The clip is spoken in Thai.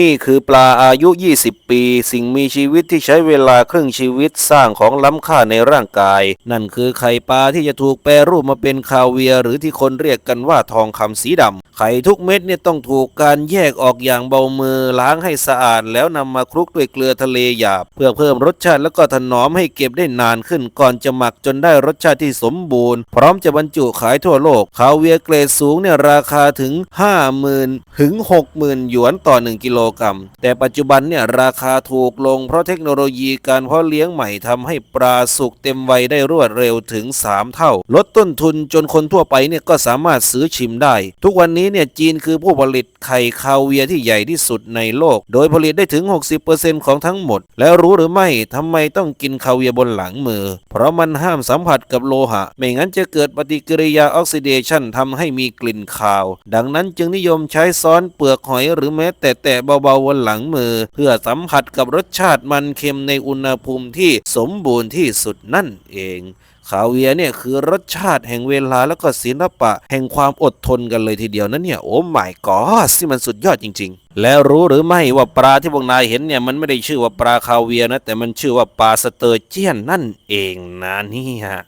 นี่คือปลาอายุ 20 ปี สิ่งมีชีวิตที่ใช้เวลาครึ่งชีวิตสร้างของล้ำค่าในร่างกาย นั่นคือไข่ปลาที่จะถูกแปรรูปมาเป็นคาเวียหรือที่คนเรียกกันว่าทองคำสีดำ ไข่ทุกเม็ดเนี่ยต้องถูกการแยกออกอย่างเบามือล้างให้สะอาด แล้วนำมาคลุกด้วยเกลือทะเลหยาบ เพื่อเพิ่มรสชาติแล้วก็ถนอมให้เก็บได้นานขึ้นก่อนจะหมักจนได้รสชาติที่สมบูรณ์ พร้อมจะบรรจุขายทั่วโลกคาเวียเกรดสูงเนี่ยราคาถึง 50,000 ถึง 60,000 หยวนต่อ 1 กิโลกรัม แต่ปัจจุบันเนี่ยราคาถูกลงเพราะเทคโนโลยีการเพาะเลี้ยงใหม่ทำให้ปลาสุกเต็มวัยได้รวดเร็วถึง 3 เท่า ลดต้นทุนจนคนทั่วไปเนี่ยก็สามารถซื้อชิมได้ ทุกวันนี้เนี่ยจีนคือผู้ผลิตไข่คาเวียที่ใหญ่ที่สุดในโลก โดยผลิตได้ถึง 60%ของทั้งหมด แล้วรู้หรือไม่ทำไมต้องกินคาเวียบนหลังมือ เพราะมันห้ามสัมผัสกับโลหะ ไม่งั้นจะเกิดปฏิกิริยาออกซิเดชันทำให้มีกลิ่นคาว ดังนั้นจึงนิยมใช้ซ้อนเปลือกหอยหรือแม้แต่แตะเบาๆบนหลังมือ เพื่อสัมผัสกับรสชาติมันเค็มในอุณหภูมิที่สมบูรณ์ที่สุดนั่นเอง คาเวียเนี่ยคือรสชาติแห่งเวลาแล้วก็ศิลปะ แห่งความอดทนกันเลยทีเดียวนะเนี่ยโอ้ไม่ก็ที่มันสุดยอดจริง ๆ แล้วรู้หรือไม่ว่าปลาที่พวกนายเห็นเนี่ยมันไม่ได้ชื่อว่าปลาคาเวียนะแต่มันชื่อว่าปลาสเตอร์เจียนนั่นเองนะนี่ฮะ